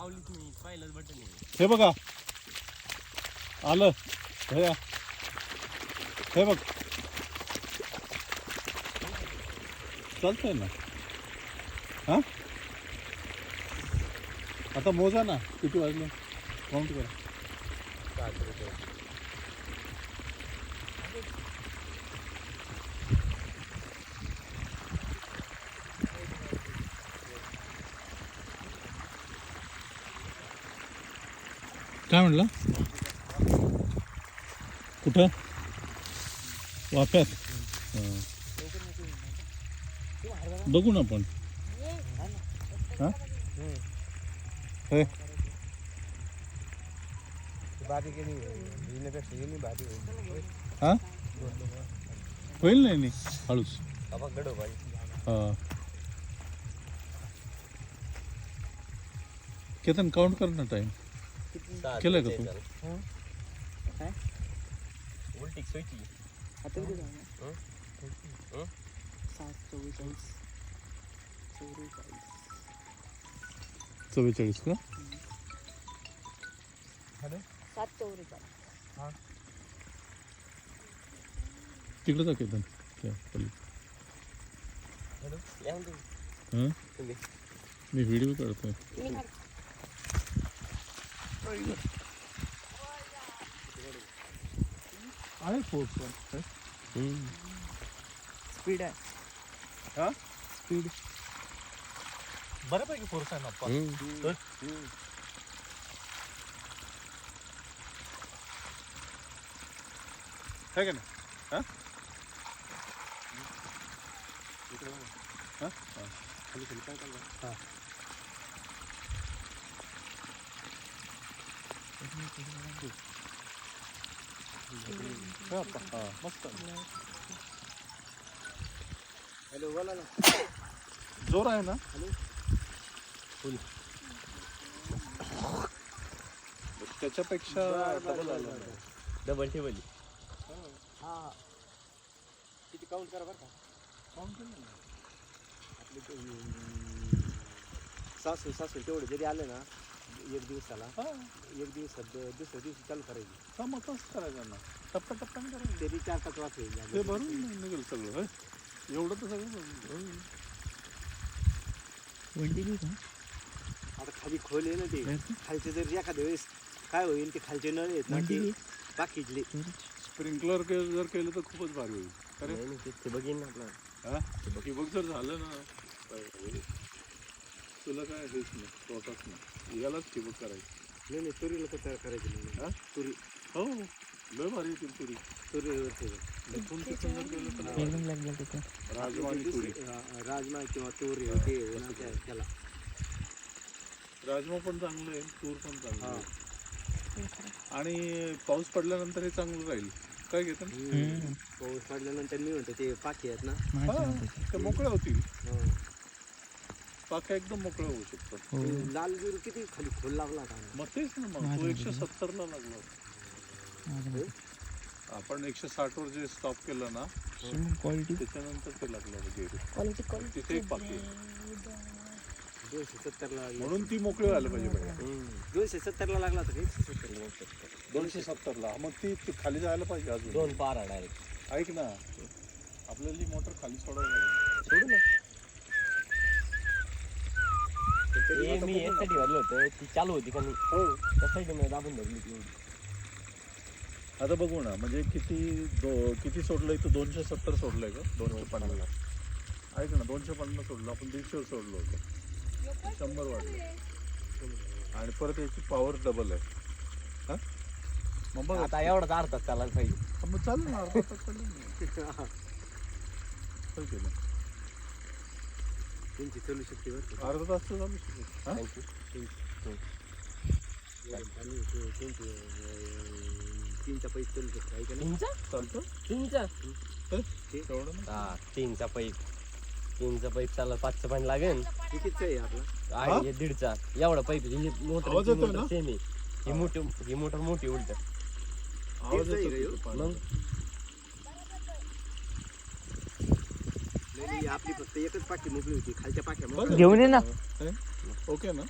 लावलीच नाही पहिलंच बटन हे बघा. आलं. हे या. हे बघ. चालतंय ना. हा? आता मोजा ना किती वाजले? काउंट करा. काय म्हणलं? कुठं? वाफ्यात बघू ना आपण. हां? हे. बारीक होईल होईल नाही नी हळूच. बाबा केतन काउंट कर ना टाइम केलंय का तू? उलटी सोयची? आता किती झालं? हं? हं? सात चव्वेचाळीस चव्वेचाळीस चव्वेचाळीस का सात चव्वेचाळीस तिकडे जा केतन त्या हं? मी व्हिडिओ काढतोय. मी काढ आहे फोर्स स्पीड आहे हा स्पीड बऱ्यापैकी फोर्स आहे ना अप्पा. है का नाही हा? हा? हा. हा. हा, अप्पा. हा, हॅलो बोला ना जोर आहे ना त्याच्यापेक्षा डबल टेबल हा किती काउंट करा बरं का सासू सासू तेवढे जरी आले ना एक दिवसाला. हा, एक दिवसात द- दुसऱ्या दिवशी चालू करायची. हा, मग तसंच करायचं ना. टप्प्या टप्प्याने करायचं. तरी चार पाच वाजता येईल. ते भरून निघेल सगळं होय? एवढं तर सगळं भरून निघेल. का? आता खाली खोल आहे ना ते? खालचे जर एखाद्या वेळेस काय होईल ते खालचे नळ आहेत ना ते. बाकीतले. स्प्रिंकलर के जर केलं तर खूपच भारी होईल. अरे. नाही, नाही, ते- ते बघीन ना आपलं. हा? ठिबक जर झालं ना? तुला काय हेच नाही तोटाच नाही. यालाच ठिबक करायचं. नाही नाही तुरीला तर तयार करायची नाही. हा? तुरी? हो. लय भारी येतील तुरी. तुरीवर केलं तर एकदम राजमा आणि तुरी. रा- राजमा किंवा तुरी ते आहे ना त्या- त्याला. राजमा पण चांगलं आहे तूर पण चांगलं हा. आहे. आणि पाऊस पडल्यानंतर हे चांगलं राहील. काय घेतं? हम्म. पाऊस पडल्यानंतर मी म्हणतो ते पाखी आहेत ना. माझ्या ते मोकळ्या होतील. हा. एकदम मोकळ्या होऊ शकतात हो. ते लाल जीर किती खाली खोल लागला मग तेच ना मग. तो एकशे. सत्तरला लागला. होता. आपण एकशे साठ वर जे स्टॉप केलं ना क्वालिटी त्याच्यानंतर ते लागलं होतं गेरू क्वालिटी क्वालिटी तिथे एक पाकी दोनशे सत्तरला लागला. म्हणून ती मोकळी व्हायला पाहिजे बघा हम्म. दोनशे सत्तरला लागला होता का एकशे सत्तर दोनशे सत्तरला मग ती ती खाली जायला पाहिजे अजून. दोन पारा डायरेक्ट ऐक ना. आपल्याला मोटर खाली सोडायला लागेल. ते यासाठी भरलं होतं ती चालू होती का नाही हो. त्यासाठी मी दाबून धरली ती. एवढी. आता बघू ना म्हणजे किती दो किती सोडलंय तर दोनशे सत्तर सोडलंय का? दोनशे पन्नास. ऐक ना दोनशे पन्नास सोडलं आपण दीडशे सोडलो होतं. शंभर वाढलं. आणि परत याची पॉवर डबल आहे. हा? मग बघ. आता एवढाच अर्धा चालायला पाहिजे. मग चालेल ना अर्धा तास चालेल ना. काय केलं त्यांची चालू शकते बरं का. अर्धा तास तर चालू शकत हा? त्यांची आणि ते- त्यांची अं, तीनचा पैसे चालू शकते आहे का नाही चालतं तीनचा तेवढं ना हा तीनचा पाईप तीनचा पाईप चालला पाचचा पाणी लागेल कितीच आहे आपला हा? आहे दीडचा एवढा पाईप मोटर आवाज येतोय ना? सेमी ही मोठी ही मोटर मोठी उलट आवाज तेच आहे येतो का ह्यो? तिथे पाणी. मग आपली फक्त एकच पाठी मोकळी होती खालच्या बघ. घेऊन ये ना. ओके ना.